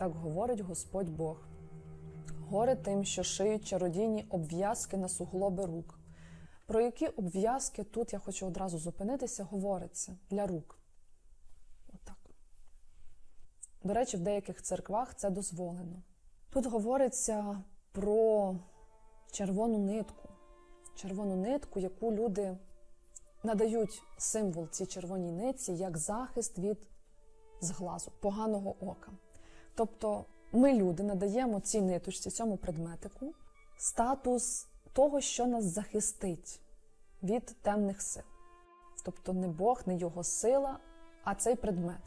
так говорить Господь Бог. Горе тим, що шиють чародійні обв'язки на суглоби рук. Про які обв'язки тут я хочу одразу зупинитися, говориться для рук. Отак. До речі, в деяких церквах це дозволено. Тут говориться про червону нитку. Червону нитку, яку люди надають символ цій червоній нитці як захист від зглазу, поганого ока. Тобто ми, люди, надаємо цій ниточці, цьому предметику статус того, що нас захистить від темних сил. Тобто не Бог, не його сила, а цей предмет.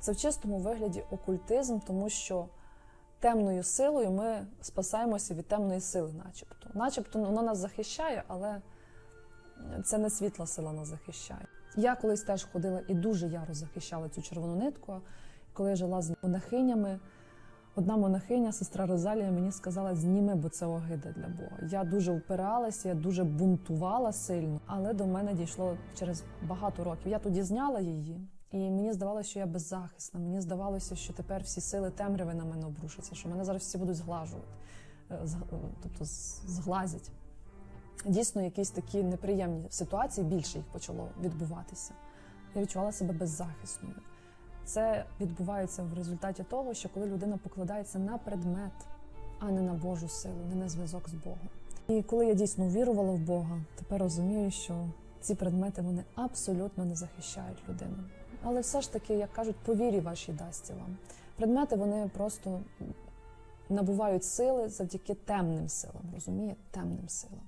Це в чистому вигляді окультизм, тому що темною силою ми спасаємося від темної сили, начебто. Начебто воно нас захищає, але це не світла сила нас захищає. Я колись теж ходила і дуже яро захищала цю червону нитку. Коли я жила з монахинями, одна монахиня, сестра Розалія, мені сказала: зніми, бо це огида для Бога. Я дуже впиралася, я дуже бунтувала сильно, але до мене дійшло через багато років. Я тоді зняла її, і мені здавалося, що я беззахисна. Мені здавалося, що тепер всі сили темряви на мене обрушаться, що мене зараз всі будуть зглажувати, е, тобто зглазять. Дійсно, якісь такі неприємні ситуації, більше їх почало відбуватися. Я відчувала себе беззахисною. Це відбувається в результаті того, що коли людина покладається на предмет, а не на Божу силу, не на зв'язок з Богом. І коли я дійсно вірувала в Бога, тепер розумію, що ці предмети вони абсолютно не захищають людину. Але все ж таки, як кажуть, по вірі вашій дасться вам. Предмети вони просто набувають сили завдяки темним силам, розумієте? Темним силам.